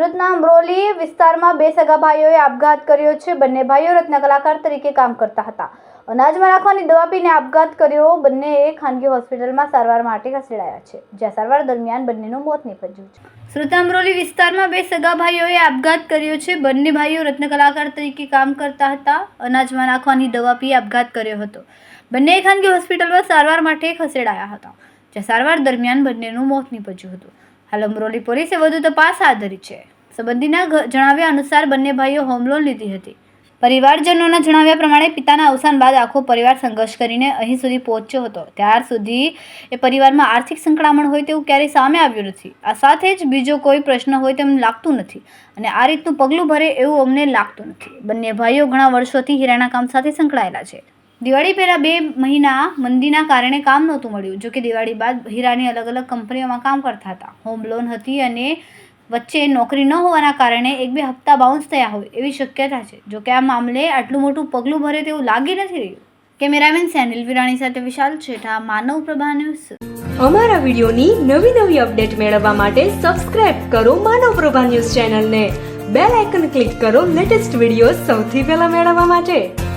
સુરતના અમરોલી વિસ્તારમાં બે સગા ભાઈઓએ આપઘાત કર્યો છે. બંને ભાઈઓ રત્ન કલાકાર તરીકે કામ કરતા હતા. અનાજમાં રાખવાની દવા પીને આપઘાત કર્યો. બંનેએ ખાનગી હોસ્પિટલમાં સારવાર માટે ખસેડાયા છે. જ્યાં સારવાર દરમિયાન બંનેનું મોત નીપજ્યું છે. સુરત અમરોલી વિસ્તારમાં બે સગા ભાઈઓએ આપઘાત કર્યો છે. બંને ભાઈઓ રત્ન કલાકાર તરીકે કામ કરતા હતા. અનાજમાં નાખવાની દવા પી આપઘાત કર્યો હતો. બંને ખાનગી હોસ્પિટલમાં સારવાર માટે ખસેડાયા હતા. જ્યાં સારવાર દરમિયાન બંનેનું મોત નીપજ્યું હતું. હાલ અમરોલી પોલીસે વધુ તપાસ હાથ ધરી છે. સંબંધીના જણાવ્યા અનુસાર બંને ભાઈઓ હોમ લોન લીધી હતી. પરિવારજનોના જણાવ્યા પ્રમાણે પિતાના અવસાન બાદ આખો પરિવાર સંઘર્ષ કરીને અહીં સુધી પહોંચ્યો હતો. ત્યાર સુધી એ પરિવારમાં આર્થિક સંકળામણ હોય તેવું ક્યારેય સામે આવ્યું નથી. આ સાથે જ બીજો કોઈ પ્રશ્ન હોય તેમ લાગતું નથી અને આ રીતનું પગલું ભરે એવું અમને લાગતું નથી. બંને ભાઈઓ ઘણા વર્ષોથી હીરાના કામ સાથે સંકળાયેલા છે. દિવાળી પહેલાં બે મહિના મંદીના કારણે કામ નહોતું મળ્યું. જો કે દિવાળી બાદ હીરાની અલગ અલગ કંપનીઓમાં કામ કરતા હતા. હોમ લોન હતી અને વચ્ચે નોકરી ન હોવાના કારણે એક બે હપ્તા બાઉન્સ થયા હોય એવી શક્યતા છે. જો કે આ મામલે આટલું મોટું પગલું ભરે તેવું લાગી નથી રહ્યું. કેમેરામેન સેનિલ વિરાણી સાથે વિશાલ છેઠા, માનવ પ્રભા ન્યૂઝ. અમારા વિડીયોની નવી નવી અપડેટ મેળવવા માટે સબસ્ક્રાઇબ કરો માનવ પ્રભા ન્યૂઝ ચેનલને. બેલ આઇકન ક્લિક કરો લેટેસ્ટ વીડિયો સૌથી પહેલા મેળવવા માટે.